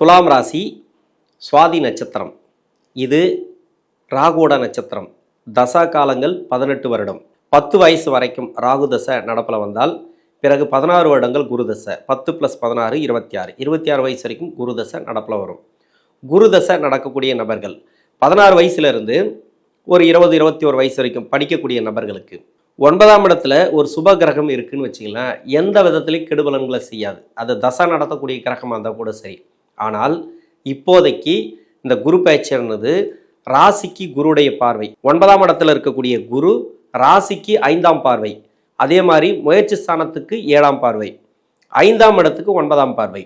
துலாம் ராசி சுவாதி நட்சத்திரம். இது ராகுவோட நட்சத்திரம். தசா காலங்கள் பதினெட்டு வருடம். பத்து வயசு வரைக்கும் ராகு தசை நடப்பில் வந்தால் பிறகு பதினாறு வருடங்கள் குரு தசை. பத்து ப்ளஸ் பதினாறு இருபத்தி ஆறு. இருபத்தி ஆறு வயசு வரைக்கும் குரு தசை நடப்பில் வரும். குரு தசை நடக்கக்கூடிய நபர்கள். பதினாறு வயசுலேருந்து ஒரு இருபது இருபத்தி ஒரு வயசு வரைக்கும் படிக்கக்கூடிய நபர்களுக்கு. ஒன்பதாம் இடத்துல ஒரு சுப கிரகம் இருக்குதுன்னு வச்சிங்களேன் எந்த விதத்துலையும் கெடுபலன்களை செய்யாது. அது தசை நடத்தக்கூடிய கிரகமாக இருந்தால் கூட சரி. ஆனால் இப்போதைக்கு இந்த குரு பயிற்சியானது ராசிக்கு குருடைய பார்வை. ஒன்பதாம் இடத்துல இருக்கக்கூடிய குரு ராசிக்கு ஐந்தாம் பார்வை. அதே மாதிரி முயற்சி ஸ்தானத்துக்கு ஏழாம் பார்வை. ஐந்தாம் இடத்துக்கு ஒன்பதாம் பார்வை.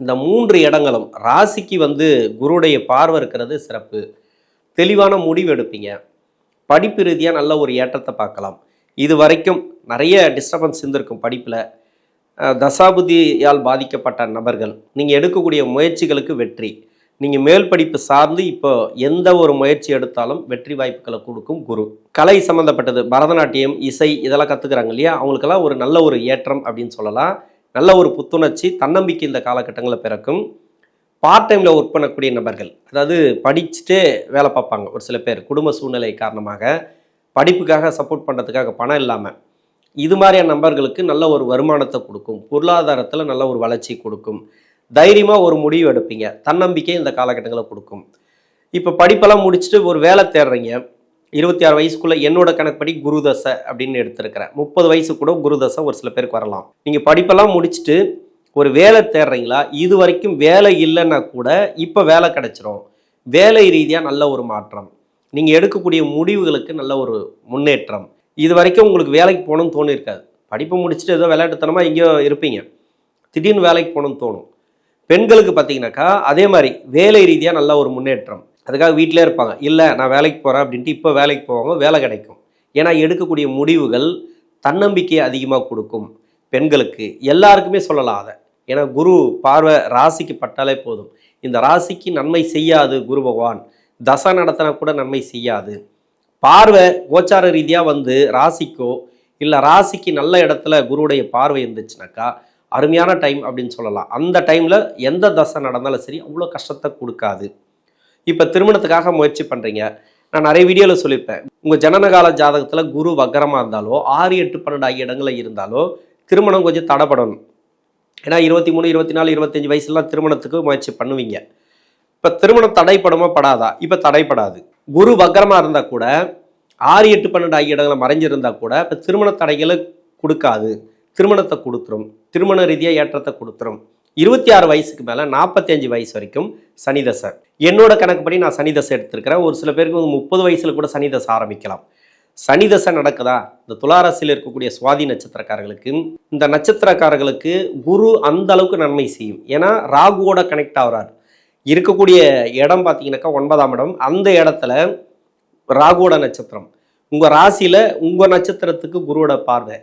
இந்த மூன்று இடங்களும் ராசிக்கு வந்து குருடைய பார்வை இருக்கிறது சிறப்பு. தெளிவான முடிவு எடுப்பீங்க. படிப்பு ரீதியாக நல்ல ஒரு ஏற்றத்தை பார்க்கலாம். இது வரைக்கும் நிறைய டிஸ்டர்பன்ஸ் இருந்திருக்கும் படிப்பில். தசாபுதியால் பாதிக்கப்பட்ட நபர்கள் நீங்கள் எடுக்கக்கூடிய முயற்சிகளுக்கு வெற்றி. நீங்கள் மேல் படிப்பு சார்ந்து இப்போ எந்த ஒரு முயற்சி எடுத்தாலும் வெற்றி வாய்ப்புகளை கொடுக்கும் குரு. கலை சம்மந்தப்பட்டது பரதநாட்டியம் இசை இதெல்லாம் கற்றுக்குறாங்க இல்லையா? அவங்களுக்கெல்லாம் ஒரு நல்ல ஒரு ஏற்றம் அப்படின்னு சொல்லலாம். நல்ல ஒரு புத்துணர்ச்சி தன்னம்பிக்கை இந்த காலகட்டங்களில் பிறக்கும். பார்ட் டைமில் ஒர்க் பண்ணக்கூடிய நபர்கள் அதாவது படிச்சுட்டே வேலை பார்ப்பாங்க ஒரு சில பேர் குடும்ப சூழ்நிலை காரணமாக. படிப்புக்காக சப்போர்ட் பண்ணுறதுக்காக பணம் இல்லாமல் இது மாதிரியான நம்பர்களுக்கு நல்ல ஒரு வருமானத்தை கொடுக்கும். பொருளாதாரத்தில் நல்ல ஒரு வளர்ச்சி கொடுக்கும். தைரியமாக ஒரு முடிவு எடுப்பீங்க. தன்னம்பிக்கை இந்த காலகட்டங்களை கொடுக்கும். இப்போ படிப்பெல்லாம் முடிச்சுட்டு ஒரு வேலை தேடுறீங்க. இருபத்தி ஆறு வயசுக்குள்ளே என்னோட கணக்குப்படி குருதசை அப்படின்னு எடுத்திருக்கிறேன். முப்பது வயசு கூட குருதசை ஒரு சில பேருக்கு வரலாம். நீங்கள் படிப்பெல்லாம் முடிச்சுட்டு ஒரு வேலை தேடுறீங்களா? இது வரைக்கும் வேலை இல்லைன்னா கூட இப்போ வேலை கிடைச்சிரும். வேலை ரீதியாக நல்ல ஒரு மாற்றம். நீங்கள் எடுக்கக்கூடிய முடிவுகளுக்கு நல்ல ஒரு முன்னேற்றம். இது வரைக்கும் உங்களுக்கு வேலைக்கு போகணும்னு தோணி இருக்காது படிப்பு முடிச்சுட்டு ஏதோ விளையாட்டுத்தனமாக எங்கேயோ இருப்பீங்க. திடீர்னு வேலைக்கு போகணும்னு தோணும். பெண்களுக்கு பார்த்தீங்கன்னாக்கா அதே மாதிரி வேலை ரீதியாக நல்ல ஒரு முன்னேற்றம். அதுக்காக வீட்டிலே இருப்பாங்க. இல்லை நான் வேலைக்கு போகிறேன் அப்படின்ட்டு இப்போ வேலைக்கு போவாங்க வேலை கிடைக்கும். ஏன்னா எடுக்கக்கூடிய முடிவுகள் தன்னம்பிக்கையை அதிகமாக கொடுக்கும் பெண்களுக்கு. எல்லாருக்குமே சொல்லலாம் அதை. ஏன்னா குரு பார்வை ராசிக்கு பட்டாலே போதும். இந்த ராசிக்கு நன்மை செய்யாது குரு பகவான். தசை நடத்தினா கூட நன்மை செய்யாது. பார்வை கோச்சார ரீதியாக வந்து ராசிக்கோ இல்லை ராசிக்கு நல்ல இடத்துல குருவுடைய பார்வை இருந்துச்சுனாக்கா அருமையான டைம் அப்படின்னு சொல்லலாம். அந்த டைமில் எந்த தசை நடந்தாலும் சரி அவ்வளோ கஷ்டத்தை கொடுக்காது. இப்போ திருமணத்துக்காக முயற்சி பண்ணுறீங்க நான் நிறைய வீடியோவில் சொல்லியிருப்பேன். உங்கள் ஜனனகால ஜாதகத்தில் குரு வக்கரமாக இருந்தாலோ ஆறு எட்டு பன்னெண்டு ஆகிய இடங்களில் இருந்தாலோ திருமணம் கொஞ்சம் தடைப்படணும். ஏன்னா இருபத்தி மூணு இருபத்தி நாலு இருபத்தஞ்சி வயசுலாம் திருமணத்துக்கு முயற்சி பண்ணுவீங்க. இப்போ திருமணம் தடைப்படுமா படாதா? இப்போ தடைப்படாது. குரு வக்கரமாக இருந்தால் கூட ஆறு எட்டு பன்னெண்டு ஆகிய இடங்களில் மறைஞ்சிருந்தா கூட இப்போ திருமண தடைகளை கொடுக்காது. திருமணத்தை கொடுத்துரும். திருமண ரீதியாக ஏற்றத்தை கொடுத்துரும். இருபத்தி ஆறு வயசுக்கு மேலே நாற்பத்தஞ்சு வயசு வரைக்கும் சனி தசை. என்னோட கணக்குப்படி நான் சனி தசை எடுத்திருக்கிறேன். ஒரு சில பேருக்கு வந்து முப்பது வயசில் கூட சனி தசை ஆரம்பிக்கலாம். சனி தசை நடக்குதா? இந்த துளாராசியில் இருக்கக்கூடிய சுவாதி நட்சத்திரக்காரர்களுக்கு இந்த நட்சத்திரக்காரர்களுக்கு குரு அந்த அளவுக்கு நன்மை செய்யும். ஏன்னா ராகுவோட கனெக்ட் ஆகிறார். இருக்கக்கூடிய இடம் பார்த்தீங்கன்னாக்கா ஒன்பதாம் இடம். அந்த இடத்துல ராகுவோட நட்சத்திரம். உங்கள் ராசியில் உங்கள் நட்சத்திரத்துக்கு குருவோட பார்வை.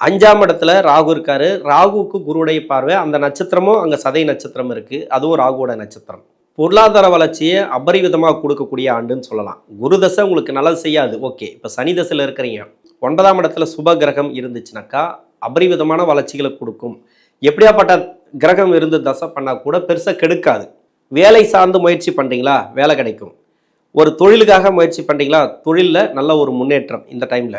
அஞ்சாம் இடத்துல ராகு இருக்காரு. ராகுவுக்கு குருவுடைய பார்வை. அந்த நட்சத்திரமும் அங்கே சதை நட்சத்திரம் இருக்குது அதுவும் ராகுவோட நட்சத்திரம். பொருளாதார வளர்ச்சியை அபரிவிதமாக கொடுக்கக்கூடிய ஆண்டுன்னு சொல்லலாம். குரு தசை உங்களுக்கு நல்லது செய்யாது. ஓகே. இப்போ சனி தசையில் இருக்கிறீங்க. ஒன்பதாம் இடத்துல சுப கிரகம் இருந்துச்சுனாக்கா அபரிவிதமான வளர்ச்சிகளை கொடுக்கும். எப்படியாப்பட்ட கிரகம் இருந்து தசை பண்ணால் கூட பெருசாக கெடுக்காது. வேலை சார்ந்து முயற்சி பண்ணுறீங்களா வேலை கிடைக்கும். ஒரு தொழிலுக்காக முயற்சி பண்ணுறீங்களா தொழிலில் நல்ல ஒரு முன்னேற்றம் இந்த டைமில்.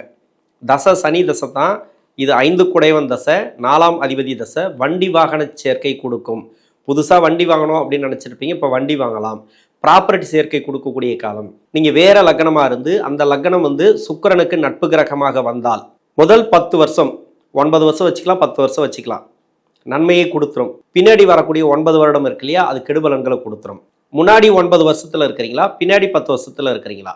தசை சனி தசை தான். இது ஐந்து குடைவன் தசை நாலாம் அதிபதி தசை வண்டி வாகன சேர்க்கை கொடுக்கும். புதுசாக வண்டி வாங்கணும் அப்படின்னு நினச்சிருப்பீங்க இப்போ வண்டி வாங்கலாம். ப்ராப்பர்ட்டி சேர்க்கை கொடுக்கக்கூடிய காலம். நீங்கள் வேற லக்னமாக இருந்து அந்த லக்னம் வந்து சுக்கிரனுக்கு நட்பு கிரகமாக வந்தால் முதல் பத்து வருஷம் ஒன்பது வருஷம் வச்சுக்கலாம் பத்து வருஷம் வச்சுக்கலாம். நன்மையை கொடுத்துரும். பின்னாடி வரக்கூடிய ஒன்பது வருடம் இருக்கு இல்லையா? அது கெடுபலன்களை கொடுத்துரும். முன்னாடி ஒன்பது வருஷத்தில் இருக்கிறீங்களா? பின்னாடி பத்து வருஷத்தில் இருக்கிறீங்களா?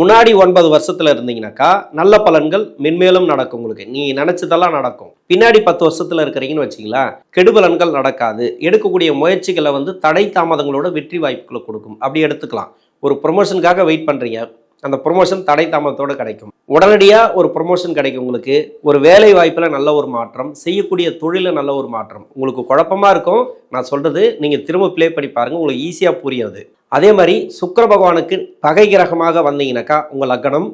முன்னாடி ஒன்பது வருஷத்தில் இருந்தீங்கன்னாக்கா நல்ல பலன்கள் மென்மேலும் நடக்கும் உங்களுக்கு. நீ நினைச்சதெல்லாம் நடக்கும். பின்னாடி பத்து வருஷத்தில் இருக்கிறீங்கன்னு வச்சிங்களேன் கெடுபலன்கள் நடக்காது. எடுக்கக்கூடிய முயற்சிகளை வந்து தடை தாமதங்களோட வெற்றி வாய்ப்புகளை கொடுக்கும். அப்படி எடுத்துக்கலாம். ஒரு ப்ரொமோஷனுக்காக வெயிட் பண்ணுறீங்க அந்த ப்ரொமோஷன் தடை தாமதத்தோடு கிடைக்கும். உடனடியாக ஒரு ப்ரொமோஷன் கிடைக்கும் உங்களுக்கு. ஒரு வேலை வாய்ப்பில் நல்ல ஒரு மாற்றம் செய்யக்கூடிய தொழிலில் நல்ல ஒரு மாற்றம். உங்களுக்கு குழப்பமாக இருக்கும். நான் சொல்கிறது நீங்கள் திரும்ப ப்ளே பண்ணி பாருங்கள் உங்களுக்கு ஈஸியாக புரியாது. அதே மாதிரி சுக்கர பகவானுக்கு பகை கிரகமாக வந்தீங்கன்னாக்கா உங்கள் லக்னம்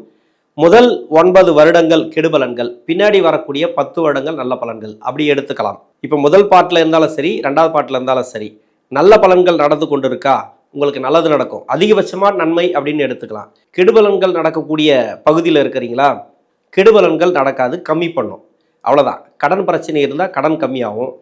முதல் ஒன்பது வருடங்கள் கெடுபலன்கள் பின்னாடி வரக்கூடிய பத்து வருடங்கள் நல்ல பலன்கள். அப்படி எடுத்துக்கலாம். இப்போ முதல் பாட்டில் இருந்தாலும் சரி ரெண்டாவது பாட்டில் இருந்தாலும் சரி நல்ல பலன்கள் நடந்து கொண்டிருக்கா? உங்களுக்கு நல்லது நடக்கும். அதிகபட்சமாக நன்மை அப்படின்னு எடுத்துக்கலாம். கெடுபலன்கள் நடக்கக்கூடிய பகுதியில் இருக்கிறீங்களா? கெடுபலன்கள் நடக்காது கம்மி பண்ணும். அவ்வளோதான் கடன் பிரச்சனை இருந்தால் கடன் கம்மியாகும்.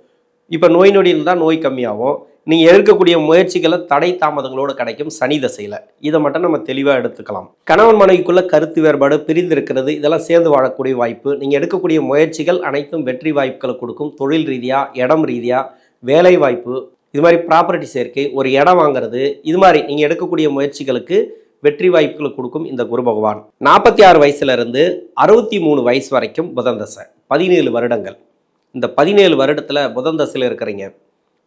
இப்போ நோய் நொடி இருந்தால் நோய் கம்மியாகும். நீங்கள் எடுக்கக்கூடிய முயற்சிகளை தடை தாமதங்களோடு கிடைக்கும் சனி தசையில். இதை மட்டும் நம்ம தெளிவாக எடுத்துக்கலாம். கணவன் மனைவிக்குள்ள கருத்து வேறுபாடு பிரிந்திருக்கிறது இதெல்லாம் சேர்ந்து வாழக்கூடிய வாய்ப்பு. நீங்கள் எடுக்கக்கூடிய முயற்சிகள் அனைத்தும் வெற்றி வாய்ப்புகளை கொடுக்கும். தொழில் ரீதியாக இடம் ரீதியாக வேலை வாய்ப்பு இது மாதிரி ப்ராப்பர்ட்டி சேர்க்கை ஒரு இடம் வாங்குறது இது மாதிரி நீங்கள் எடுக்கக்கூடிய முயற்சிகளுக்கு வெற்றி வாய்ப்புகளை கொடுக்கும் இந்த குரு பகவான். நாற்பத்தி ஆறு வயசுலேருந்து அறுபத்தி மூணு வயசு வரைக்கும் புதன் தசை. பதினேழு வருடங்கள். இந்த பதினேழு வருடத்தில் புதன் தசையில் இருக்கிறீங்க.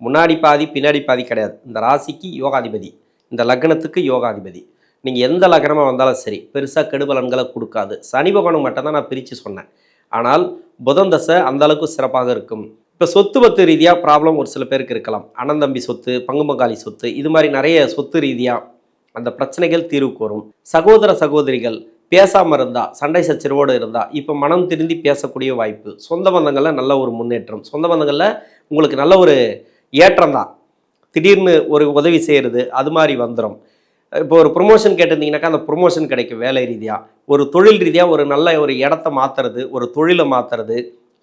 முன்னாடி பாதி பின்னாடி பாதி கிடையாது. இந்த ராசிக்கு யோகாதிபதி. இந்த லக்னத்துக்கு யோகாதிபதி. நீங்கள் எந்த லக்னமாக வந்தாலும் சரி பெருசாக கெடுபலன்களை கொடுக்காது. சனி பகவானுக்கு மட்டும்தான் நான் பிரித்து சொன்னேன். ஆனால் புதன் தசை அந்த அளவுக்கு சிறப்பாக இருக்கும். இப்போ சொத்து பத்து ரீதியாக ப்ராப்ளம் ஒரு சில பேருக்கு இருக்கலாம். அண்ணந்தம்பி சொத்து பங்கு பங்காளி சொத்து இது மாதிரி நிறைய சொத்து ரீதியாக அந்த பிரச்சனைகள் தீர்வுக்கு வரும் சகோதர சகோதரிகள் பேசாமல் இருந்தால் சண்டை சச்சரவோடு இருந்தால் இப்போ மனம் திருந்தி பேசக்கூடிய வாய்ப்பு சொந்த பந்தங்களில் நல்ல ஒரு முன்னேற்றம் சொந்த பந்தங்களில் உங்களுக்கு நல்ல ஒரு ஏற்றம் தான். திடீர்னு ஒரு உதவி செய்கிறது அது மாதிரி வந்துடும் இப்போ ஒரு ப்ரொமோஷன் கேட்டிருந்தீங்கன்னாக்கா அந்த ப்ரொமோஷன் கிடைக்கும் வேலை ரீதியாக ஒரு தொழில் ரீதியாக ஒரு நல்ல ஒரு இடத்த மாற்றுறது ஒரு தொழிலை மாற்றுறது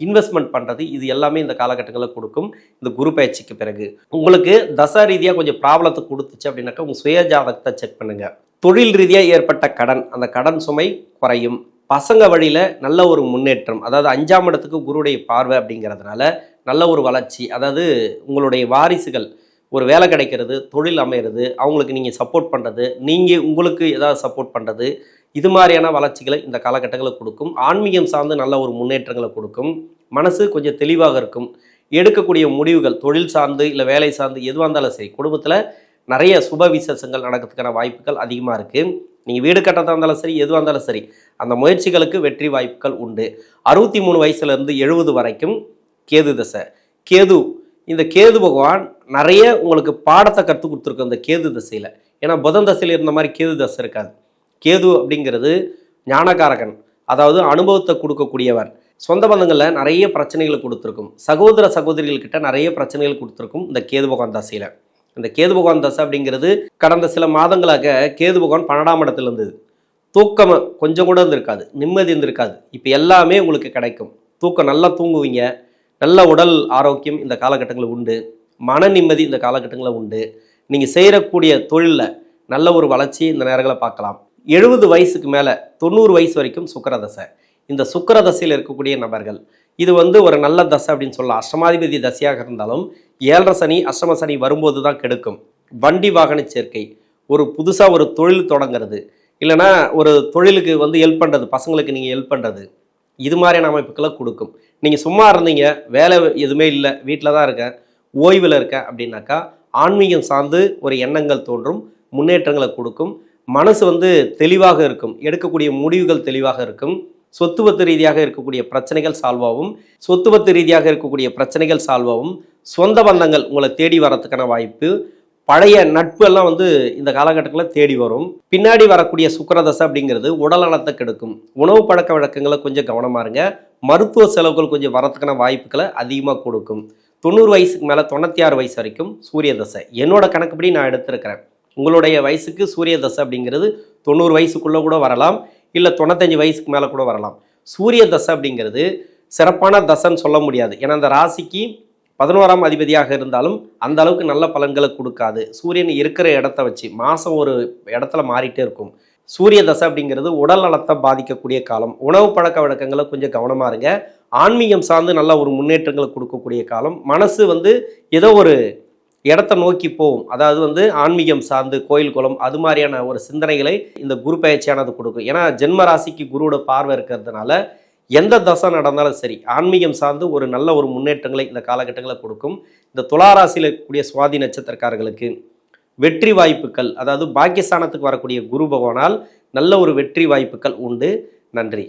இன்வெஸ்ட்மெண்ட் பண்ணுறது இது எல்லாமே இந்த காலகட்டங்களில் கொடுக்கும். இந்த குரு பயிற்சிக்கு பிறகு. உங்களுக்கு தசா ரீதியாக கொஞ்சம் ப்ராப்ளத்தை கொடுத்துச்சு அப்படின்னாக்கா உங்கள் சுய ஜாதகத்தை செக் பண்ணுங்கள் தொழில் ரீதியாக ஏற்பட்ட கடன் அந்த கடன் சுமை குறையும். பசங்க வழியில் நல்ல ஒரு முன்னேற்றம் அதாவது அஞ்சாம் இடத்துக்கு குருடைய பார்வை அப்படிங்கிறதுனால நல்ல ஒரு வளர்ச்சி அதாவது உங்களுடைய வாரிசுகள் ஒரு வேலை கிடைக்கிறது தொழில் அமையிறது அவங்களுக்கு நீங்கள் சப்போர்ட் பண்ணுறது நீங்கள் உங்களுக்கு ஏதாவது சப்போர்ட் பண்ணுறது இது மாதிரியான வளர்ச்சிகளை இந்த காலகட்டங்களில் கொடுக்கும். ஆன்மீகம் சார்ந்து நல்ல ஒரு முன்னேற்றங்களை கொடுக்கும். மனசு கொஞ்சம் தெளிவாக இருக்கும். எடுக்கக்கூடிய முடிவுகள் தொழில் சார்ந்து இல்லை வேலை சார்ந்து எதுவாக இருந்தாலும் சரி குடும்பத்தில் நிறைய சுப விசேஷங்கள் நடக்கிறதுக்கான வாய்ப்புகள் அதிகமாக இருக்குது நீங்கள் வீடு கட்டதாக இருந்தாலும் சரி எதுவாக இருந்தாலும் சரி அந்த முயற்சிகளுக்கு வெற்றி வாய்ப்புகள் உண்டு. அறுபத்தி மூணு வயசுலேருந்து எழுபது வரைக்கும் கேது தசை. கேது இந்த கேது பகவான் நிறைய உங்களுக்கு பாடத்தை கற்றுக் கொடுத்துருக்கோம் இந்த கேது தசையில். ஏன்னா புதன் தசையில் இருந்த மாதிரி கேது தசை இருக்காது. கேது அப்படிங்கிறது ஞானகாரகன் அதாவது அனுபவத்தை கொடுக்கக்கூடியவர். சொந்த பந்தங்களில் நிறைய பிரச்சனைகளை கொடுத்துருக்கும். சகோதர சகோதரிகள் கிட்ட நிறைய பிரச்சனைகள் கொடுத்துருக்கும் இந்த கேது பகவான் தசையில். இந்த கேது பகவான் தசை அப்படிங்கிறது கடந்த சில மாதங்களாக கேது பகவான் பன்னெண்டாம் இடத்துல இருந்தது தூக்கம் கொஞ்சம் கூட இருந்திருக்காது நிம்மதி இருந்திருக்காது. இப்போ எல்லாமே உங்களுக்கு கிடைக்கும். தூக்கம் நல்லா தூங்குவீங்க. நல்ல உடல் ஆரோக்கியம் இந்த காலகட்டங்களில் உண்டு. மன நிம்மதி இந்த காலகட்டங்களில் உண்டு. நீங்கள் செய்யக்கூடிய தொழிலில் நல்ல ஒரு வளர்ச்சி இந்த நேரங்களை பார்க்கலாம். எழுபது வயசுக்கு மேலே தொண்ணூறு வயசு வரைக்கும் சுக்கரதசை. இந்த சுக்கரதசையில் இருக்கக்கூடிய நபர்கள் இது வந்து ஒரு நல்ல தசை அப்படின்னு சொல்லலாம். அஷ்டமாதிபதி தசையாக இருந்தாலும் ஏழரை சனி அஷ்டம சனி வரும்போது தான் கெடுக்கும். வண்டி வாகன சேர்க்கை ஒரு புதுசாக ஒரு தொழில் தொடங்குறது இல்லைன்னா ஒரு தொழிலுக்கு வந்து ஹெல்ப் பண்ணுறது பசங்களுக்கு நீங்கள் ஹெல்ப் பண்ணுறது இது மாதிரியான அமைப்புகளை கொடுக்கும். நீங்கள் சும்மா இருந்தீங்க வேலை எதுவுமே இல்லை வீட்டில் தான் இருக்கேன் ஓய்வில் இருக்கேன் அப்படின்னாக்கா ஆன்மீகம் சார்ந்து ஒரு எண்ணங்கள் தோன்றும் முன்னேற்றங்களை கொடுக்கும். மனசு வந்து தெளிவாக இருக்கும். எடுக்கக்கூடிய முடிவுகள் தெளிவாக இருக்கும். சொத்துவத்து ரீதியாக இருக்கக்கூடிய பிரச்சனைகள் சால்வ் ஆகும். சொத்துவத்து ரீதியாக இருக்கக்கூடிய பிரச்சனைகள் சால்வ் ஆகும். சொந்த பந்தங்கள் உங்களை தேடி வரத்துக்கான வாய்ப்பு. பழைய நட்பு எல்லாம் வந்து இந்த காலகட்டத்தில் தேடி வரும். பின்னாடி வரக்கூடிய சுக்கரதசை அப்படிங்கிறது உடல் நலத்தை கெடுக்கும். உணவு பழக்க வழக்கங்களை கொஞ்சம் கவனமாக இருங்க. மருத்துவ செலவுகள் கொஞ்சம் வரத்துக்கான வாய்ப்புகளை அதிகமாக கொடுக்கும். தொண்ணூறு வயசுக்கு மேலே தொண்ணூற்றி ஆறு வயசு வரைக்கும் சூரிய தசை. என்னோட கணக்குப்படி நான் எடுத்திருக்கிறேன். உங்களுடைய வயசுக்கு சூரிய தசை அப்படிங்கிறது தொண்ணூறு வயசுக்குள்ளே கூட வரலாம் இல்லை தொண்ணூத்தஞ்சு வயசுக்கு மேலே கூட வரலாம். சூரிய தசை அப்படிங்கிறது சிறப்பான தசைன்னு சொல்ல முடியாது. ஏன்னா அந்த ராசிக்கு பதினோராம் அதிபதியாக இருந்தாலும் அந்த அளவுக்கு நல்ல பலன்களை கொடுக்காது. சூரியன் இருக்கிற இடத்த வச்சு மாதம் ஒரு இடத்துல மாறிட்டே இருக்கும். சூரிய தசை அப்படிங்கிறது உடல் நலத்தை பாதிக்கக்கூடிய காலம். உணவு பழக்க வழக்கங்களை கொஞ்சம் கவனமாக இருங்க. ஆன்மீகம் சார்ந்து நல்ல ஒரு முன்னேற்றங்களை கொடுக்கக்கூடிய காலம். மனசு வந்து ஏதோ ஒரு இடத்த நோக்கி போகும். அதாவது வந்து ஆன்மீகம் சார்ந்து கோயில் குளம் அது மாதிரியான ஒரு சிந்தனைகளை இந்த குரு பயிற்சியானது கொடுக்கும். ஏன்னா ஜென்ம ராசிக்கு குருவோட பார்வை இருக்கிறதுனால எந்த தசை நடந்தாலும் சரி ஆன்மீகம் சார்ந்து ஒரு நல்ல ஒரு முன்னேற்றங்களை இந்த காலகட்டங்களில் கொடுக்கும். இந்த துளாராசியில் இருக்கக்கூடிய சுவாதி நட்சத்திரக்காரர்களுக்கு வெற்றி வாய்ப்புகள் அதாவது பாக்கியஸ்தானத்துக்கு வரக்கூடிய குரு பகவானால் நல்ல ஒரு வெற்றி வாய்ப்புகள் உண்டு. நன்றி.